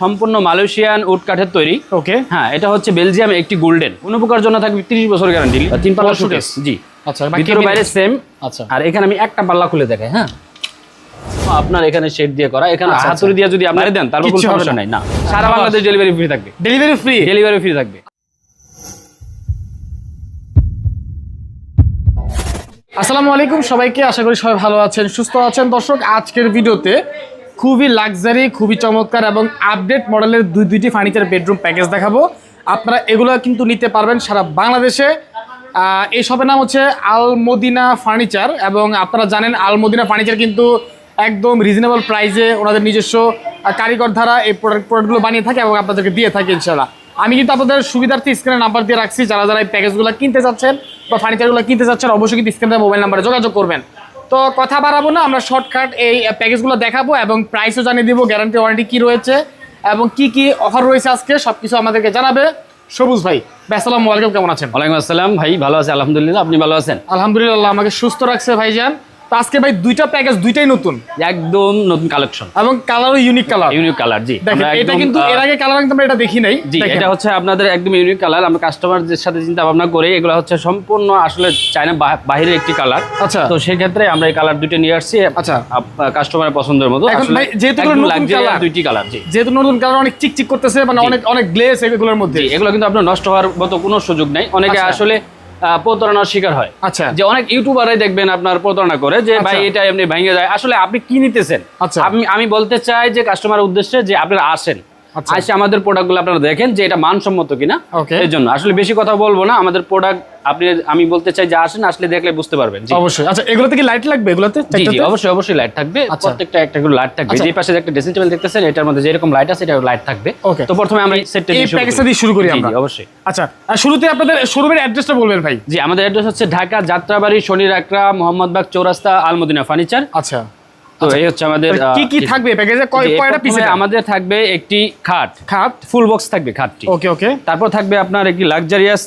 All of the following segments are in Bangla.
সম্পূর্ণ মালয়েশিয়ান উড কাঠের তৈরি। ওকে হ্যাঁ এটা হচ্ছে বেলজিয়াম একটি গোল্ডেন। কোনো প্রকার জন্য থাকবে তিরিশ বছর গ্যারান্টি তিন পাল্লা। সুকেস জি। আচ্ছা ভিতরে বাইরে সেম আচ্ছা। আর এখানে আমি একটা পাল্লা খুলে দেখাই হ্যাঁ। আপনার এখানে শেড দিয়ে করা এখানে আচ্ছা, হাতুড়ি দিয়ে যদি আপনি দেন তারপর কোনো সমস্যা নাই। না সারা বাংলাদেশ ডেলিভারি ফ্রি থাকবে। ডেলিভারি ফ্রি ডেলিভারি ফ্রি থাকবে। আসসালামু আলাইকুম সবাইকে আশা করি সবাই ভালো আছেন সুস্থ আছেন। দর্শক আজকের ভিডিওতে খুবই লাক্সারি খুবই চমৎকার এবং আপডেট মডেলের দুই দুইটি ফার্নিচার বেডরুম প্যাকেজ দেখাবো। আপনারা এগুলো কিন্তু নিতে পারবেন সারা বাংলাদেশে। এই নাম হচ্ছে আলমদিনা ফার্নিচার এবং আপনারা জানেন আলমদিনা ফার্নিচার কিন্তু একদম রিজনেবল প্রাইসে ওনাদের নিজস্ব কারিগর দ্বারা এই প্রোডাক্ট প্রোডাক্টগুলো বানিয়ে থাকে এবং আপনাদেরকে দিয়ে থাকে ইনশাল্লাহ আমি কিন্তু আপনাদের সুবিধার্থে স্ক্রিনে নাম্বার দিয়ে রাখছি। যারা যারা এই প্যাকেজগুলো কিনতে চাচ্ছেন বা ফার্নিচারগুলো কিনতে চাচ্ছেন, অবশ্যই কিন্তু স্ক্রিনে মোবাইল নাম্বারে যোগাযোগ করবেন। তো কথা বাড়াবো না আমরা শর্টকাট এই প্যাকেজগুলো দেখাবো এবং প্রাইসও জানিয়ে দিব গ্যারান্টি ওয়ারেন্টি কি রয়েছে এবং কি কি অফার রয়েছে আজকে সব কিছু আমাদেরকে জানাবে। সবুজ ভাই আসসালামু আলাইকুম কেমন আছেন? ওয়ালাইকুম আসসালাম ভাই ভালো আছে আলহামদুলিল্লাহ আপনি ভালো আছেন? আলহামদুলিল্লাহ আমাকে সুস্থ রাখছে ভাইজান। তো আজকে ভাই দুইটা প্যাকেজ দুইটাই নতুন। একদম নতুন কালেকশন এবং কালারও ইউনিক কালার ইউনিক কালার জি। এটা কিন্তু এর আগে কালার কিন্তু আমরা এটা দেখি নাই। জি এটা হচ্ছে আপনাদের একদম ইউনিক কালার আমরা কাস্টমারদের সাথে চিন্তা ভাবনা করে এগুলো হচ্ছে সম্পূর্ণ আসলে চায়না বাহিরের একটি কালার আচ্ছা। তো সেই ক্ষেত্রে আমরা এই কালার দুটো নিয়ে আসছি। আচ্ছা। কাস্টমারের পছন্দের মতো। এখন ভাই, যেহেতু নতুন colour, দুইটি কালার জি। যেহেতু নতুন কালার অনেক চিকচিক করতেছে মানে অনেক অনেক গ্লেস এগুলোর মধ্যে। এগুলো কিন্তু আপনার নষ্ট হওয়ার মতো কোনো সুযোগ নাই। অনেকে আচ্ছা। আসলে প্রতারণার শিকার হয় আচ্ছা যে অনেক ইউটিউবারাই দেখবেন আপনার প্রতারণা করে যে ভাই আচ্ছা। এটা এমনি ভেঙে যায় আসলে আপনি কি নিতেছেন আচ্ছা। আমি আমি বলতে চাই যে কাস্টমার উদ্দেশ্যে যে আপনারা আসেন। আসে আমাদের প্রোডাক্টগুলো আপনারা দেখেন যে এটা মানসম্মত কিনা। এর জন্য আসলে বেশি কথা বলব না আমাদের প্রোডাক্ট আপনি আমি বলতে চাই যে আসেন আসলে দেখলে বুঝতে পারবেন। জি। অবশ্যই। আচ্ছা এগুলোতে কি লাইট লাগবে এগুলোতে? জি অবশ্যই অবশ্যই লাইট থাকবে। আচ্ছা। প্রত্যেকটা একটা করে লাইট থাকবে। আচ্ছা। যে পাশে যে একটা ড্রেসিং টেবিল দেখতেছেন এটার মধ্যে যেরকম লাইট আছে এটা লাইট থাকবে. তো প্রথমে আমরা সেটটা দিয়ে এই প্যাকেজটা দিয়ে শুরু করি আমরা। অবশ্যই। আচ্ছা শুরুতে আপনাদের শোরুমের অ্যাড্রেসটা বলবেন ভাই। জি আমাদের অ্যাড্রেস হচ্ছে ঢাকা যাত্রাবাড়ি শনি রাকড়া মোহাম্মদবাগ চৌরাস্তা আলমদিনা ফার্নিচার। আচ্ছা। তো এই হচ্ছে আমাদের কি কি থাকবে? প্যাকেজে কয় কয়টা পিস আমাদের থাকবে একটি খাট। খাট? ফুল বক্স থাকবে খাটটি। ওকে ওকে। তারপর থাকবে আপনার একটি লাক্সারিয়াস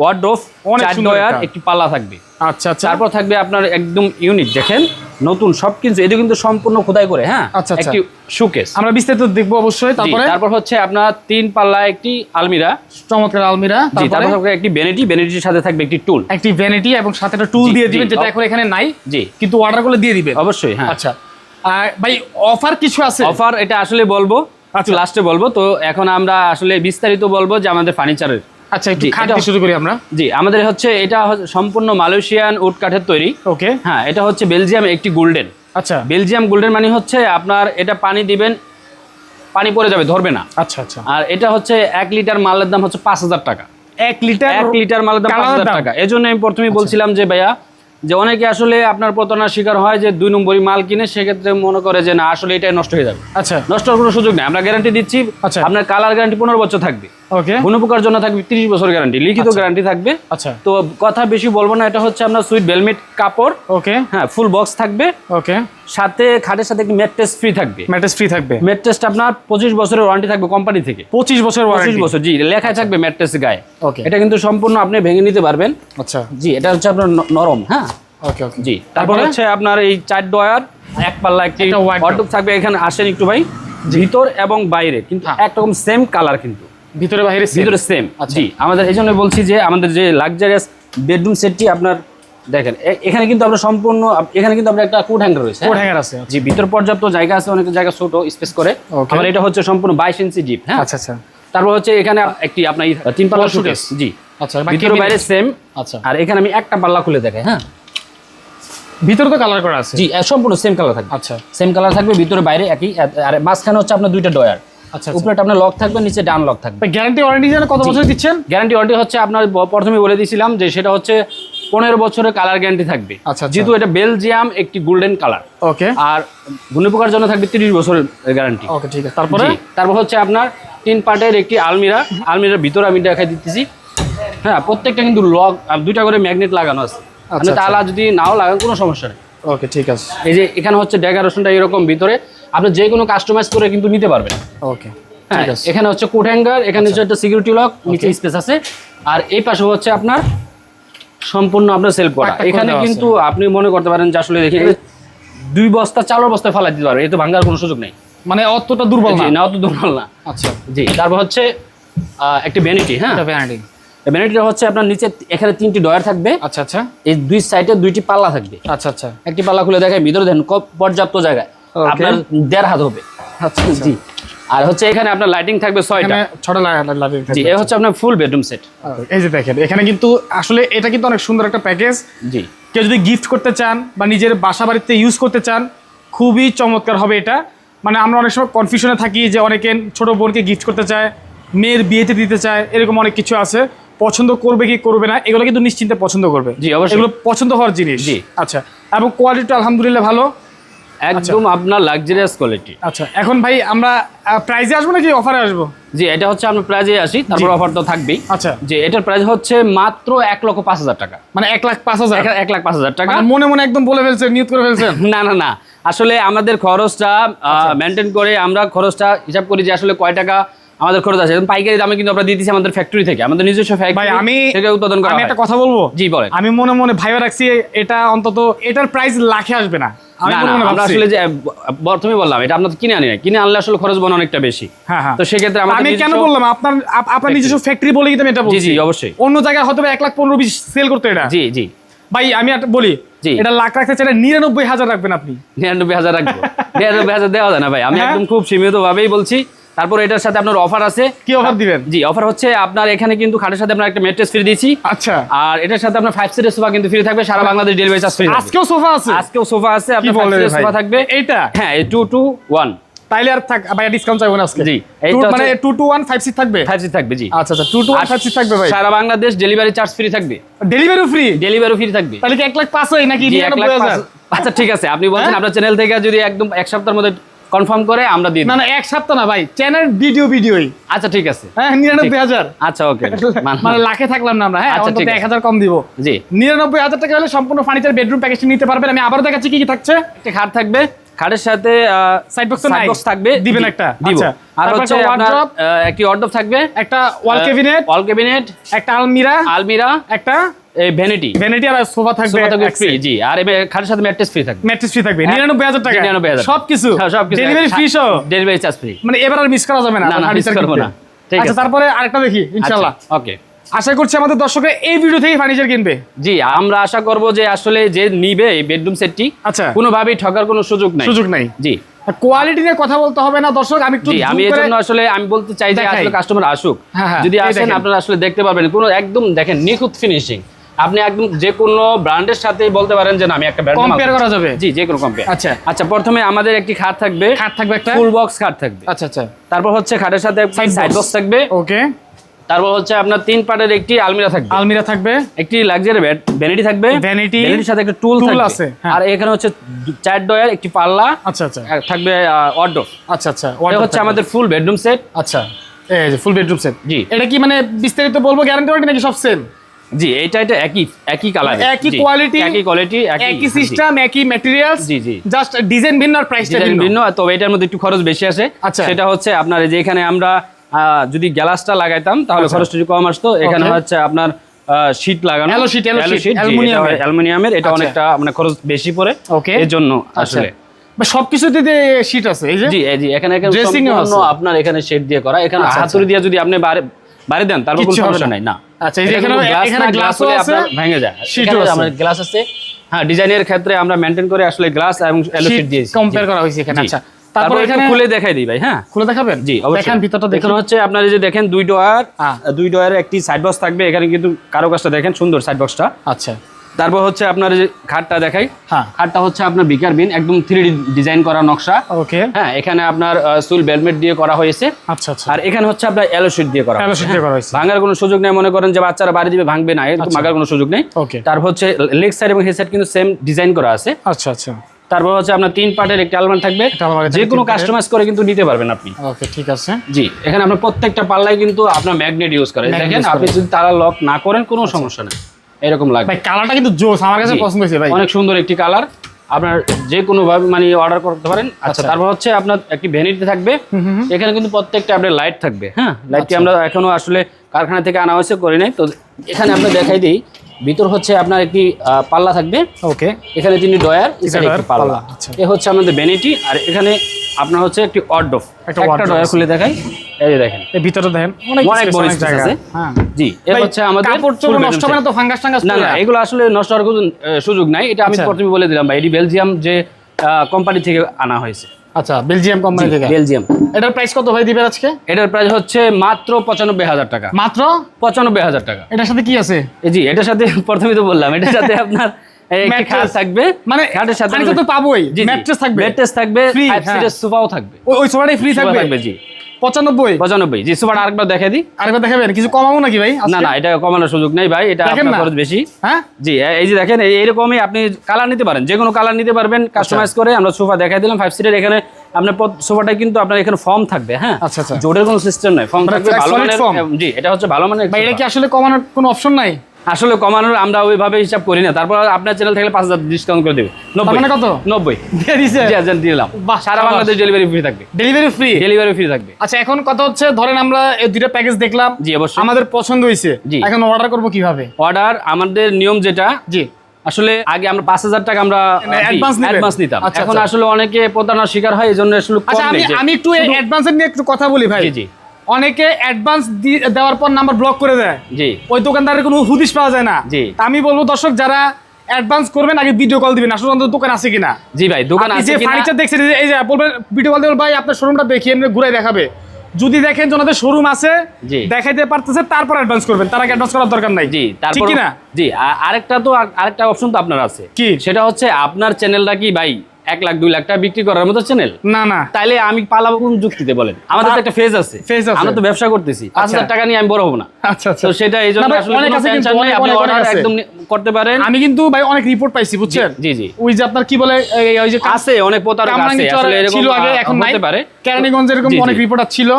ওয়ার্ড্রোফ চার ডয়ার একটি। পাল্লা থাকবে। আচ্ছা আচ্ছা। তারপর থাকবে আপনার একদম ইউনিক দেখেন। নতুন সবকিছু এটা কিন্তু সম্পূর্ণ খোদাই করে হ্যাঁ? আচ্ছা, আচ্ছা। একটি সুকেস আমরা বিস্তারিত দেখব অবশ্যই তারপরে? তারপর হচ্ছে আপনার তিন পাল্লা একটি আলমিরা। চমৎকার আলমিরা তারপর একটি বেনেটি বেনেটির সাথে থাকবে একটি টুল একটি ভ্যানিটি এবং সাথে একটা টুল দিয়ে দিবেন যেটা এখন এখানে নাই জি। কিন্তু অর্ডার করলে দিয়ে দিবেন। অবশ্যই হ্যাঁ। আচ্ছা। আর ভাই অফার কিছু আছে? অফার এটা আসলে বলব আচ্ছা। লাস্টে বলব তো এখন আমরা আসলে বিস্তারিত বলব যে আমাদের ফার্নিচারের আচ্ছা একটু খাট শুরু করি আমরা। জি আমাদের হচ্ছে এটা সম্পূর্ণ মালয়েশিয়ান উড কাঠের তৈরি। ওকে। হ্যাঁ এটা হচ্ছে বেলজিয়াম একটি গোল্ডেন। আচ্ছা। বেলজিয়াম গোল্ডেন মানে হচ্ছে আপনার এটা পানি দিবেন পানি পড়ে যাবে ধরবে না। আচ্ছা আচ্ছা। আর এটা হচ্ছে এক লিটার মালের দাম হচ্ছে পাঁচ হাজার টাকা। এক লিটার এক লিটার মালের দাম পাঁচ হাজার টাকা। এই জন্য আমি প্রথমেই বলছিলাম যে ভাইয়া যে অনেকে আসলে আপনার প্রতারণার শিকার হয় যে দুই নম্বরই মাল কিনে সেক্ষেত্রে মনে করে যে না আসলে এটাই নষ্ট হয়ে যাবে। আচ্ছা। নষ্ট হওয়ার কোনো সুযোগ নেই। আমরা গ্যারান্টি দিচ্ছি আচ্ছা। আপনার কালার গ্যারান্টি পনেরো বছর থাকবে। ওকে কোনো প্রকার জন্য থাকবে তিরিশ বছর গ্যারান্টি লিখিত গ্যারান্টি থাকবে। আচ্ছা। তো কথা বেশি বলব না এটা হচ্ছে আপনার সুইট বেলমেট কাপড়। ওকে হ্যাঁ ফুল বক্স থাকবে। ওকে সাথে খাটের সাথে ম্যাট্রেস ফ্রি থাকবে। ম্যাট্রেস ফ্রি থাকবে। ম্যাট্রেসটা আপনার পঁচিশ বছরের ওয়ারেন্টি থাকবে কোম্পানি থেকে। পঁচিশ বছর পঁচিশ ওয়ারেন্টি বছর জি লেখায় থাকবে ম্যাট্রেস গায়ে। ওকে এটা কিন্তু সম্পূর্ণ আপনি ভেঙে নিতে পারবেন। আচ্ছা। জি এটা হচ্ছে আপনার নরম হ্যাঁ? ওকে ওকে জি তারপরে হচ্ছে আপনার এই চার ডয়ার এক পাল্লা একটি একটা থাকবে। এখানে আসেন একটু ভাই। ভিতর এবং বাইরে কিন্তু হ্যাঁ। একরকম সেম কালার কিন্তু। ভিতরে বাইরে ভিতরে সেম আচ্ছা। জি আমাদের এই জন্য বলছি যে আমাদের যে লাক্সারিয়াস বেডরুম সেটটি আপনার দেখেন এখানে কিন্তু আমরা সম্পূর্ণ এখানে কিন্তু আপনার একটা কোট হ্যাঙ্গার রয়েছে কোট হ্যাঁ? হ্যাঙ্গার আছে জি ভিতর পর্যাপ্ত জায়গা আছে অনেক জায়গা ছোট স্পেস করে. আমার এটা হচ্ছে সম্পূর্ণ বাইশ ইঞ্চি জিপ হ্যাঁ? আচ্ছা আচ্ছা। তারপর হচ্ছে এখানে একটি আপনার তিন পাল্লা Wall জি। আচ্ছা ভিতরে বাইরে সেম আচ্ছা। আর এখানে আমি একটা পাল্লা খুলে দেখাই হ্যাঁ? ভিতরে তো কালার করা আছে। জি সম্পূর্ণ সেম কালার থাকবে। আচ্ছা। সেম কালার থাকবে ভিতরে বাইরে একই আর- আর মাঝখানে হচ্ছে আপনার দুইটা ডয়ার আচ্ছা উপরে আপনার লক থাকবে নিচে ডান লক থাকবে। গ্যারান্টি ওয়ারেন্টি যেন কত বছর দিচ্ছেন? গ্যারান্টি ওয়ারেন্টি হচ্ছে আপনার প্রথমে বলে দিয়েছিলাম যে সেটা হচ্ছে পনেরো বছরের কালার গ্যারান্টি থাকবে। আচ্ছা, আচ্ছা। যেহেতু এটা বেলজিয়াম একটি গোল্ডেন কালার ওকে আর জন্য থাকবে তিরিশ বছরের গ্যারান্টি ওকে ঠিক আছে। তারপরে? তারপর হচ্ছে আপনার তিন পার্টের একটি আলমিরা। আলমিরার ভিতরে আমি দেখাই দিতেছি। হ্যাঁ প্রত্যেকটা কিন্তু লক দুইটা করে ম্যাগনেট লাগানো আছে। মানে আচ্ছা। তালা যদি নাও লাগান কোনো সমস্যা নেই। ওকে ঠিক আছে। এই যে এখানে হচ্ছে ডেকোরেশনটা এরকম ভিতরে আপনি যে কোনো কাস্টমাইজ করে কিন্তু নিতে পারবেন। ওকে হ্যাঁ এখানে হচ্ছে কোট হ্যাঙ্গার এখানে হচ্ছে একটা সিকিউরিটি লক নিচে স্পেস আছে। আর এই পাশে হচ্ছে আপনার সম্পূর্ণ আপনার সেলফ করা। এখানে কিন্তু আপনি মনে করতে পারেন যে আসলে দেখি দুই বস্তা চালের বস্তা ফালাই দিতে পারবে। এতে ভাঙার কোনো সুযোগ নেই। মানে অতটা দুর্বল না? অত দুর্বল না। আচ্ছা। জি তারপর হচ্ছে একটি ভ্যানিটি হ্যাঁ? ভ্যানিটি ভ্যানিটিটা হচ্ছে আপনার নিচে এখানে তিনটি ডয়ার থাকবে। আচ্ছা আচ্ছা। এই দুই সাইডে দুইটি পাল্লা থাকবে। আচ্ছা আচ্ছা। একটি পাল্লা খুলে দেখায় ভিতরে দেন পর্যাপ্ত জায়গায়। আপনার দেড় হাত হবে। আচ্ছা জি। আর হচ্ছে এখানে আপনার লাইটিং থাকবে ছয়টা। ছটা লাগে জি এ হচ্ছে আপনার ফুল বেডরুম সেট এই যে দেখেন এখানে কিন্তু আসলে এটা কিন্তু অনেক সুন্দর একটা প্যাকেজ জি। কেউ যদি গিফট করতে চান বা নিজের বাসা বাড়িতে ইউজ করতে চান খুবই চমৎকার হবে এটা। মানে আমরা অনেক সময় কনফিউশনে থাকি যে অনেকে ছোট বোনকে গিফট করতে চায় মেয়ের বিয়েতে দিতে চায় এরকম অনেক কিছু আছে। পছন্দ করবে কি করবে না এগুলো কিন্তু নিশ্চিন্তে পছন্দ করবে। জি, অবশ্যই। এগুলো পছন্দ হওয়ার জিনিস। জি। আচ্ছা এবং কোয়ালিটি আলহামদুলিল্লাহ ভালো। একদম আপনার লাক্সারিয়াস কোয়ালিটি আচ্ছা এখন ভাই আমরা প্রাইজে আসব নাকি অফারে আসব? জি এটা হচ্ছে আমরা প্রাইজে আসি তারপর অফার তো থাকবেই। আচ্ছা। যে এটার প্রাইস হচ্ছে মাত্র এক লক্ষ পাঁচ হাজার টাকা। মানে এক লাখ পাঁচ হাজার? এক- লাখ পাঁচ হাজার টাকা। মানে মনে মনে একদম বলে ফেলছেন নিয়ত করে ফেলছেন। না না না। আসলে আমাদের খরচটা আচ্ছা। মেনটেন করে আমরা খরচটা হিসাব করি যে আসলে কয় টাকা আমাদের খরচ আছে। পাইকারি দামে কিন্তু আমরা দিতেছি আমাদের ফ্যাক্টরি থেকে। আমাদের নিজস্ব ফ্যাক্টরি আমি থেকে উৎপাদন করা আমি একটা কথা বলব? জি বলেন। আমি মনে মনে ভাইবা রাখছি এটা অন্তত এটার প্রাইস লাখে আসবে না। আমি না, না, আমরা আসলে যে প্রথমে বললাম এটা আপনার কিনে আনি না কিনে আনলে আসলে খরচ বন অনেকটা বেশি। হ্যাঁ হ্যাঁ। তো সেক্ষেত্রে আমি কেন বললাম আপনার আপনার নিজস্ব ফ্যাক্টরি বলে কিন্তু এটা বলছি। জি অবশ্যই। অন্য জায়গায় হয়তো এক লাখ পনেরো বিশ সেল করতে এটা। জি জি। ভাই আমি একটা বলি এটা লাখ রাখতে চাইলে নিরানব্বই হাজার রাখবেন আপনি। নিরানব্বই হাজার রাখব। নিরানব্বই হাজার দেওয়া যায় না ভাই। আমি হ্যাঁ? একদম খুব সীমিত ভাবেই বলছি তারপর এটার সাথে আপনার অফার আছে। কি অফার দিবেন? জি অফার হচ্ছে আপনার এখানে কিন্তু খাটের সাথে আমরা একটা মেট্রেস ফ্রি দিয়েছি। আচ্ছা। আর এটার সাথে আপনার ফাইভ সিটের সোফা কিন্তু ফ্রি থাকবে সারা বাংলাদেশ ডেলিভারি চার্জ ফ্রি আজকেও সোফা আছে? আজকেও সোফা আছে আপনার ফাইভ সিটের সোফা থাকবে। এইটা? হ্যাঁ এই টু টু ওয়ান তাইলে আর থাক ভাই ডিসকাউন্ট চাইব না আজকে। জি, এইটা মানে হচ্ছে- two two one five seat থাকবে? ফাইভ সিট থাকবে জি। আচ্ছা আচ্ছা টু টু ওয়ান আর ফাইভ সিট থাকবে ভাই? সারা বাংলাদেশ ডেলিভারি চার্জ ফ্রি থাকবে। ডেলিভারি ফ্রি ডেলিভারি ফ্রি থাকবে। তাহলে কি এক লাখ পাঁচ হয় নাকি? জি, এক লাখ নিরানব্বই আচ্ছা ঠিক আছে। আপনি বলছেন হ্যাঁ? আপনার চ্যানেল থেকে যদি একদম এক সপ্তাহের মধ্যে কনফার্ম করে আমরা দিয়ে না না এক সপ্তাহ না ভাই চ্যানেল ভিডিও ভিডিওই আচ্ছা ঠিক আছে। হ্যাঁ নিরানব্বই হাজার। আচ্ছা ওকে মানে লাখে থাকলাম না আমরা হ্যাঁ আচ্ছা। এক হাজার কম দিব। জি। নিরানব্বই হাজার টাকা হলে সম্পূর্ণ ফার্নিচার বেডরুম প্যাকেজটি নিতে পারবেন। আমি আবার দেখাচ্ছি কি কি থাকছে। একটা খাট থাকবে। খাটের সাথে box তো নাই? বক্স থাকবে। দিবেন একটা? দিব। আচ্ছা। আর হচ্ছে আপনার একটি অর্ডব থাকবে। একটা ওয়াল ক্যাবিনেট ওয়াল ক্যাবিনেট একটা আলমিরা। আলমিরা। একটা এই ভ্যানিটি ভ্যানিটি আর সোফা থাকবে সোফা থাকবে ফ্রি জি। আর খাটের সাথে ম্যাট্রেস ফ্রি থাকবে। ম্যাট্রেস ফ্রি থাকবে। নিরানব্বই হাজার টাকা। 99,000 সবকিছু। সবকিছু। ডেলিভারি ফ্রি সহ। ডেলিভারি চার্জ ফ্রি মানে এবার আর মিস করা যাবে না না, না, furniture miss করব কিনতে। না। ঠিক আছে। তারপরে আরেকটা দেখি ইনশাল্লাহ ওকে। আশা করছি আমাদের দর্শকরা এই ভিডিও থেকে ফার্নিচার কিনবে। জি আমরা আশা করব যে আসলে যে নিবে এই বেডরুম সেটটি আচ্ছা। কোনোভাবেই ঠকার কোনো সুযোগ নাই। সুযোগ নাই। জি। কোয়ালিটি নিয়ে কথা বলতে হবে না দর্শক আমি একটু আমি জন্য আসলে আমি বলতে চাই যে আসলে কাস্টমার আসুক। হ্যাঁ, হ্যাঁ, যদি আসেন আপনারা আসলে দেখতে পারবেন কোনো একদম দেখেন নিখুঁত ফিনিশিং আপনি একদম যে কোনো ব্র্যান্ডের সাথেই বলতে পারেন যে না আমি একটা ব্র্যান্ড কম্পেয়ার করা যাবে? জি যে কোনো কম্পেয়ার আচ্ছা। আচ্ছা প্রথমে আমাদের একটি খাট থাকবে। খাট থাকবে একটা? ফুল বক্স খাট থাকবে। আচ্ছা আচ্ছা। তারপর হচ্ছে খাটের সাথে সাইড বক্স থাকবে। ওকে। তারপর হচ্ছে আপনার তিন পার্টের একটি আলমিরা থাকবে। আলমিরা থাকবে। একটি লাক্সারি বেড ভ্যানিটি থাকবে। Vanity, ভ্যানিটির সাথে একটা টুল থাকবে। আছে, হ্যাঁ। আর এখানে হচ্ছে চার ডয়ার একটি পাল্লা। আচ্ছা আচ্ছা। থাকবে অর্ডো আচ্ছা আচ্ছা। এটা হচ্ছে আমাদের ফুল বেডরুম সেট আচ্ছা। এই যে ফুল বেডরুম সেট জি। এটা কি মানে বিস্তারিত বলব গ্যারান্টি ওয়ারেন্টি নাকি সব সেম জি এটা এটা একই একই কালার একই quality, একই কোয়ালিটি একই সিস্টেম একই ম্যাটেরিয়ালস জি, জি। জাস্ট ডিজাইন ভিন্ন আর প্রাইসটা ভিন্ন। ভিন্ন তবে এটার মধ্যে একটু খরচ বেশি আসে আচ্ছা। সেটা হচ্ছে আপনার যে এখানে আমরা যদি গ্যালাসটা লাগাইতাম তাহলে আচ্ছা। খরচটা একটু কম আসতো। এখানে হচ্ছে আপনার শীট লাগানো। অ্যালুমিনিয়ামের এটা আচ্ছা। অনেকটা মানে খরচ বেশি পড়ে. এর জন্য আসলে। সবকিছুতে শীট আছে এই যে জি জি এখানে এখানে Dressing ও সম্পূর্ণ আছে। আপনার এখানে শেড দিয়ে করা। এখানে হাতুড়ি দিয়ে যদি আপনি বাইরে দেন তারপর কোনো সমস্যা। নাই না। আচ্ছা, এই যে এখানে- এখানে না, glass glass ও হলে আছে, ভেঙে যায়। sheet ও আছে। আমাদের গ্লাস আছে। হ্যাঁ ডিজাইনের ক্ষেত্রে আমরা মেইনটেইন করে আসলে গ্লাস এবং এলো শীট দিয়েছি। কম্পেয়ার করা হয়েছে এখানে আচ্ছা। তারপর এখানে খুলে দেখাই দিই ভাই হ্যাঁ। খুলে দেখাবেন? জি দেখেন ভিতরটা দেখুন হচ্ছে আপনারা যে দেখেন দুই ডয়ার হ্যাঁ। দুই ডয়ারের একটি সাইড বক্স থাকবে এখানে কিন্তু কারও কাজটা দেখেন সুন্দর সাইড বক্সটা আচ্ছা। তারপর হচ্ছে আপনার যে খাটটা দেখাই। হ্যাঁ। খাটটা হচ্ছে আপনার বিকার বিন একদম থ্রি ডিজাইন করা নকশা। ওকে হ্যাঁ এখানে আপনার সুল বেলমেট দিয়ে করা হয়েছে। আচ্ছা আচ্ছা। আর এখানে হচ্ছে আপনার এলো শিট দিয়ে করা Yellow হয়েছে, দিয়ে হ্যাঁ। করা হয়েছে। ভাঙার কোনো সুযোগ নেই মনে করেন যে বাচ্চারা বাড়ি দিবে ভাঙবে না এরকম আচ্ছা। ভাঙার কোনো সুযোগ নেই। ওকে তারপর হচ্ছে লেগ সাইড এবং হেড সাইড কিন্তু সেম ডিজাইন করা আছে। আচ্ছা আচ্ছা। তারপর হচ্ছে আপনার তিন পার্টের একটি আলমারি থাকবে। যে কোনো কাস্টমাইজ করে কিন্তু নিতে পারবেন আপনি। ওকে ঠিক আছে। জি এখানে আপনার প্রত্যেকটা পাল্লায় কিন্তু আপনার ম্যাগনেট ইউজ করে। দেখেন আপনি যদি তারা লক না করেন কোনো সমস্যা নেই। এরকম লাগবে। ভাই কালারটা কিন্তু জোস আমার কাছে পছন্দ হয়েছে ভাই। অনেক সুন্দর একটি কালার আপনার যে কোনো ভাবে মানে অর্ডার করতে পারেন। আচ্ছা আচ্ছা। তারপর হচ্ছে আপনার একটি ভ্যানিটি থাকবে। এখানে কিন্তু প্রত্যেকটা আপনার লাইট থাকবে হ্যাঁ? লাইটটি আচ্ছা। আমরা এখনও আসলে কারখানা থেকে আনা হয়েছে করি নাই। তো এখানে আমরা দেখাই দিই। ভিতর হচ্ছে আপনার একটি পাল্লা থাকবে। ওকে। এখানে তিনি ডয়ার এখানে একটি পাল্লা। আচ্ছা। এ হচ্ছে আমাদের ভ্যানিটি আর এখানে আপনার হচ্ছে একটি অর্ডফ একটা ডয়ার খুলে দেখাই। এই যে দেখেন। এই ভিতরে দেখেন অনেক অনেক বড় জায়গা। আছে। হ্যাঁ। জি এ হচ্ছে আমাদের কাপড় full নষ্ট হবে না তো ফাঙ্গাস টাঙ্গাস না না এগুলো আসলে নষ্ট হওয়ার কোনো সুযোগ নাই। এটা আমি আচ্ছা। প্রথমে বলে দিলাম ভাই এটি বেলজিয়াম যে কোম্পানি থেকে আনা হয়েছে। আচ্ছা বেলজিয়াম কোম্পানি থেকে? বেলজিয়াম এটার প্রাইস কত ভাই দিবেন আজকে? এটার প্রাইস হচ্ছে মাত্র পঁচানব্বই হাজার টাকা। মাত্র? পঁচানব্বই হাজার টাকা। এটার সাথে কি আছে? জি এটার সাথে প্রথমে তো বললাম এটার সাথে আপনার খাট থাকবে। মানে খাটের সাথে তো পাবোই ম্যাট্রেস থাকবে। ম্যাট্রেস থাকবে ফাইভ হ্যাঁ। সিটের সোফাও থাকবে। ওই- সোফাটাই ফ্রি থাকবে? থাকবে জি। পঁচানব্বই? পঁচানব্বই। জি সোফাটা আরেকবার দেখে দিই। আরেকবার দেখাবেন কিছু কমাবো নাকি ভাই না না এটা কমানোর সুযোগ নেই ভাই এটা আপনার খরচ বেশি। হ্যাঁ? জি এই যে দেখেন এই- এইরকমই আপনি কালার নিতে পারেন যে কোনো কালার নিতে পারবেন কাস্টমাইজ করে আমরা সোফা দেখাই দিলাম ফাইভ সিটের এখানে আপনার সোফাটা কিন্তু আপনার এখানে ফর্ম থাকবে হ্যাঁ? আচ্ছা, আচ্ছা। জোরের কোনো সিস্টেম নাই ফর্ম মানে থাকবে ভালো মানের জি এটা হচ্ছে ভালো মানের ভাই এটা কি আসলে কমানোর কোনো অপশন নাই? আসলে কমানোর আমরা ওইভাবে হিসাব করি না। তারপর আপনার চ্যানেল থেকে পাঁচ হাজার ডিসকাউন্ট করে দেবে। নব্বই। মানে কত? নব্বই। দিলাম। সারা বাংলাদেশ ডেলিভারি ফ্রি থাকবে। ডেলিভারি ফ্রি ডেলিভারি ফ্রি থাকবে। আচ্ছা এখন কথা হচ্ছে ধরেন আমরা এই দুইটা প্যাকেজ দেখলাম। জি অবশ্যই। আমাদের পছন্দ হয়েছে জি। এখন অর্ডার করব কীভাবে? অর্ডার আমাদের নিয়ম যেটা জি। আসলে আগে আমরা পাঁচ হাজার টাকা আমরা? অ্যাডভান্স নিতাম। আচ্ছা, এখন আচ্ছা। আসলে অনেকে প্রতারণার শিকার হয় এই জন্য আসলে আচ্ছা আমি একটু অ্যাডভান্সের নিয়ে একটু কথা বলি ভাই। জি। অনেকে অ্যাডভান্স দেওয়ার পর নাম্বার ব্লক করে দেয়। জি। ওই দোকানদারের কোনো হুদিশ পাওয়া যায় না। জি। আমি বলব দর্শক যারা অ্যাডভান্স করবেন আগে ভিডিও কল দিবেন। আসলে অন্তত দোকান আছে কিনা? জি ভাই দোকান আছে যে ফার্নিচার দেখছেন এই যে- বলবেন ভিডিও কল দেবেন ভাই আপনার শোরুমটা দেখিয়ে এমনি ঘুরে দেখাবে। যদি দেখেন যে ওনাদের শোরুম আছে জি। দেখাইতে পারতেছে তারপর অ্যাডভান্স করবেন। তার আগে অ্যাডভান্স করার দরকার নাই। জি ঠিক তারপর কিনা? জি আরেকটা তো আরেকটা অপশন তো আপনার আছে। কি? সেটা হচ্ছে আপনার চ্যানেলটা কি ভাই? এক লাখ দুই লাখ টাকা বিক্রি করার মতো চ্যানেল না না। তাইলে আমি পালাবো কোন যুক্তিতে বলেন? আমাদের তো একটা ফেজ আছে। Phase আছে। আমরা তো ব্যবসা করতেছি। পাঁচ হাজার আচ্ছা। টাকা নিয়ে আমি বড় হব না। আচ্ছা আচ্ছা। তো সেটা এই জন্য। একদম করতে পারেন। আমি কিন্তু ভাই অনেক রিপোর্ট পাইছি বুঝছেন? জি জি। ওই যে আপনার কি বলে ওই যে আছে অনেক প্রতারক আছে। আসলে এরকম ছিল আগে এখন নাই। পারে। কেরানীগঞ্জ এরকম। অনেক রিপোর্টার ছিল।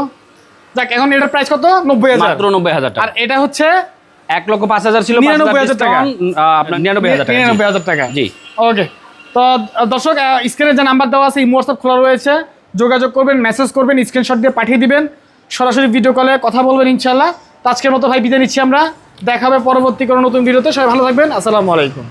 যাক এখন এটার প্রাইস কত? নব্বই হাজার। মাত্র নব্বই হাজার আর এটা হচ্ছে এক লক্ষ পাঁচ হাজার ছিল নিরানব্বই হাজার টাকা। আপনার নিরানব্বই হাজার টাকা নিরানব্বই হাজার টাকা। জি। ওকে তো, দর্শক স্ক্রিনে যে নাম্বার দেওয়া আছে, এই হোয়াটসঅ্যাপ খোলা রয়েছে। যোগাযোগ করবেন মেসেজ করবেন স্ক্রিনশট দিয়ে পাঠিয়ে দিবেন। সরাসরি ভিডিও কলে কথা বলবেন ইনশাল্লাহ তো আজকের মতো ভাই বিদায় নিচ্ছি আমরা। দেখাবে পরবর্তী কোনো নতুন ভিডিওতে সবাই ভালো থাকবেন। আসসালামু আলাইকুম।